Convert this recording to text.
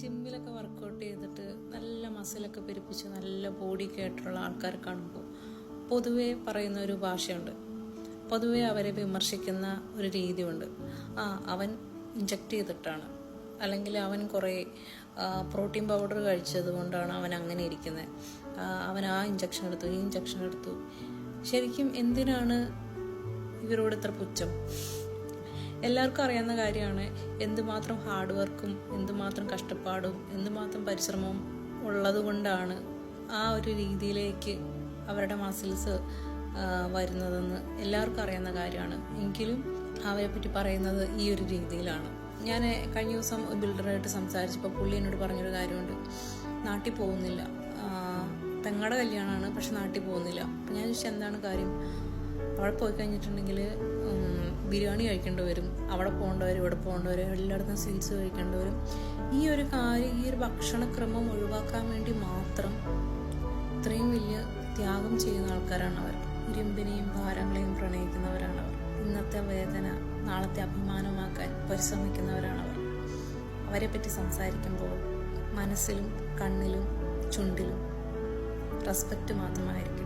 ജിമ്മിലൊക്കെ വർക്കൗട്ട് ചെയ്തിട്ട് നല്ല മസിലൊക്കെ പെരുപ്പിച്ച് നല്ല ബോഡി ആയിട്ടുള്ള ആൾക്കാർ കാണുമ്പോൾ പൊതുവേ പറയുന്ന ഒരു ഭാഷയുണ്ട്. പൊതുവേ അവരെ വിമർശിക്കുന്ന ഒരു രീതിയുണ്ട്. ആ അവൻ ഇഞ്ചക്ട് ചെയ്തിട്ടാണ്. അല്ലെങ്കിൽ അവൻ കുറേ പ്രോട്ടീൻ പൗഡർ കഴിച്ചത് കൊണ്ടാണ് അവൻ അങ്ങനെ ഇരിക്കുന്നത് അവൻ ആ ഇഞ്ചക്ഷൻ എടുത്തു ഈ ഇഞ്ചക്ഷൻ എടുത്തു. ശരിക്കും എന്തിനാണ് ഇവരോട് ഇത്ര പുച്ഛം? എല്ലാവർക്കും അറിയാവുന്ന കാര്യമാണ്. എന്തുമാത്രം ഹാർഡ് വർക്കും എന്തുമാത്രം കഷ്ടപ്പാടും എന്തുമാത്രം പരിശ്രമവും ഉള്ളതുകൊണ്ടാണ് ആ ഒരു രീതിയിലേക്ക് അവരുടെ മസിൽസ് വരുന്നതെന്ന് എല്ലാവർക്കും അറിയാവുന്ന കാര്യമാണ്. എങ്കിലും അവരെ പറ്റി പറയുന്നത് ഈ ഒരു രീതിയിലാണ്. ഞാൻ കഴിഞ്ഞ ദിവസം ബിൽഡറായിട്ട് സംസാരിച്ചപ്പോൾ പുള്ളി എന്നോട് പറഞ്ഞൊരു കാര്യമുണ്ട്. നാട്ടിൽ പോകുന്നില്ല. തങ്ങളുടെ കല്യാണമാണ് പക്ഷെ നാട്ടിൽ പോകുന്നില്ല. ഞാൻ ചോദിച്ചാൽ എന്താണ് കാര്യം? അവിടെ പോയി കഴിഞ്ഞിട്ടുണ്ടെങ്കിൽ ബിരിയാണി കഴിക്കേണ്ടി വരും അവിടെ പോകേണ്ടി വരും ഇവിടെ പോകേണ്ടി വരും എല്ലായിടത്തും സ്വീറ്റ്സ് കഴിക്കേണ്ടി വരും. ഈ ഒരു കാര്യം ഈ ഒരു ഭക്ഷണക്രമം ഒഴിവാക്കാൻ വേണ്ടി മാത്രം ഇത്രയും വലിയ ത്യാഗം ചെയ്യുന്ന ആൾക്കാരാണ് അവർ. ഇരുമ്പിനെയും ഭാരങ്ങളെയും പ്രണയിക്കുന്നവരാണ് അവർ. ഇന്നത്തെ വേദന നാളത്തെ അഭിമാനമാക്കാൻ പരിശ്രമിക്കുന്നവരാണ് അവർ. അവരെ പറ്റി സംസാരിക്കുമ്പോൾ മനസ്സിലും കണ്ണിലും ചുണ്ടിലും റെസ്പെക്റ്റ് യു